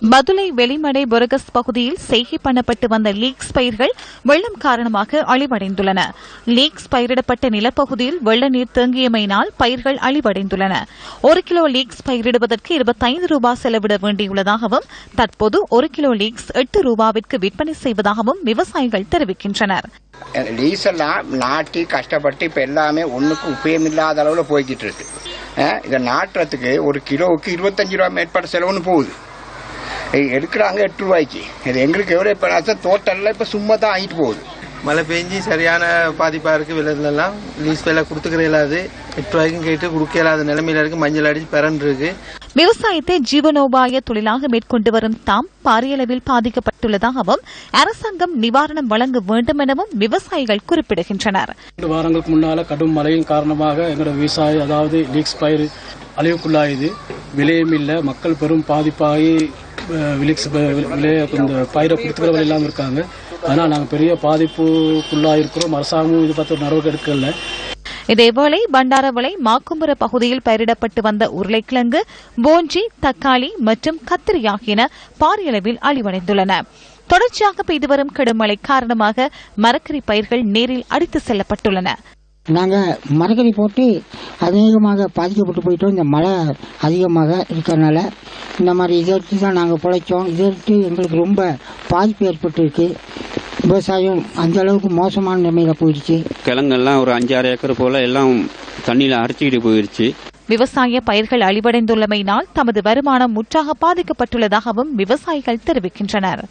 மதுரை வெளிமடை பொரகஸ் பகுதியில் செய்கை பண்ணப்பட்டு வந்த லீக்ஸ் பயிர்கள் வெள்ளம் காரணமாக அழிவடைந்துள்ளன. லீக்ஸ் பயிரிடப்பட்ட நிலப்பகுதியில் வெள்ள நீர் தேங்கியமையினால் பயிர்கள் அழிவடைந்துள்ளன. ஒரு கிலோ லீக்ஸ் பயிரிடுவதற்கு இருபத்தைந்து ரூபாய் செலவிட வேண்டியுள்ளதாகவும் தற்போது ஒரு கிலோ லீக்ஸ் எட்டு ரூபாவிற்கு விற்பனை செய்வதாகவும் விவசாயிகள் தெரிவிக்கின்றனர். லீஸ் எல்லாம் நாட்டி கஷ்டப்பட்டு இப்போ எல்லாமே ஒன்றுக்கும் உபயோகமில்லாத அளவில் போய்கிட்டு இருக்கு. இதை நாட்டுறதுக்கு ஒரு கிலோவுக்கு இருபத்தஞ்சு ரூபா மேற்பட்ட செலவுன்னு போகுது. எடுக்கிறாங்க எட்டு ரூபாய்க்கு. இது எங்களுக்கு எவ்வளோ இப்போ தோட்டம்லாம் இப்போ சும்மா தான் ஆகிட்டு போகுது. மழை பெஞ்சு சரியான பாதிப்பா இருக்கு விளைச்சலாம் லீஸ் விலை கொடுத்துக்கிற இயலாது. எட்டு ரூபாய்க்கும் கேட்டு கொடுக்க இயலாத நிலைமையில இருக்கு. மஞ்சள் அடிச்சு பிறன் இருக்கு விவசாயத்தை ஜீவனோபாய தொழிலாக மேற்கொண்டு வரும் தாம் பாரியளவில் பாதிக்கப்பட்டுள்ளதாகவும் அரசாங்கம் நிவாரணம் வழங்க வேண்டும் எனவும் விவசாயிகள் குறிப்பிடுகின்றனர். ரெண்டு வாரங்களுக்கு முன்னால கடும் மழையின் காரணமாக எங்களோட விவசாயம் அதாவது லீக்ஸ் பயிர் அழிவுக்குள்ளாயுது. விலையும் இல்லை மக்கள் பெரும் பாதிப்பாகி அஹ், விலிக்ஸ் விலைய இந்த பயிரை கொடுத்துக்கிறவங்க இல்லாமல் இருக்காங்க. அதனால் நாங்கள் பெரிய பாதிப்புக்குள்ளாக இருக்கிறோம் அரசாங்கமும் இது பார்த்து ஒரு நடவடிக்கை எடுக்கல. இதேவேளை பண்டாரவளை மாக்கும்புர பகுதியில் பயிரிடப்பட்டு வந்த உருளைக்கிழங்கு போஞ்சி தக்காளி மற்றும் கத்திரி ஆகியன பாரியளவில் அழிவடைந்துள்ளன. தொடர்ச்சியாக பெய்து வரும் கடும் மழை காரணமாக மரக்கறி பயிர்கள் நேரில் அடித்து செல்லப்பட்டுள்ளன. நாங்கள் மரக்கறி போட்டு அதிகமாக பாதிக்கப்பட்டு போயிட்டோம். இந்த மழை அதிகமாக இருக்கிறனால இந்த மாதிரி இதை எடுத்து தான் நாங்கள் பிழைச்சோம். இதை எடுத்து எங்களுக்கு ரொம்ப பாதிப்பு ஏற்பட்டிருக்கு. விவசாயம் அந்த அளவுக்கு மோசமான நிலைமையில போயிடுச்சு. கிழங்கெல்லாம் ஒரு அஞ்சாறு ஏக்கர் போல எல்லாம் தண்ணியில் அரைச்சிக்கிட்டு போயிருச்சு. விவசாய பயிர்கள் அழிவடைந்துள்ளமையினால் தமது வருமானம் முற்றாக பாதிக்கப்பட்டுள்ளதாகவும் விவசாயிகள் தெரிவிக்கின்றனர்.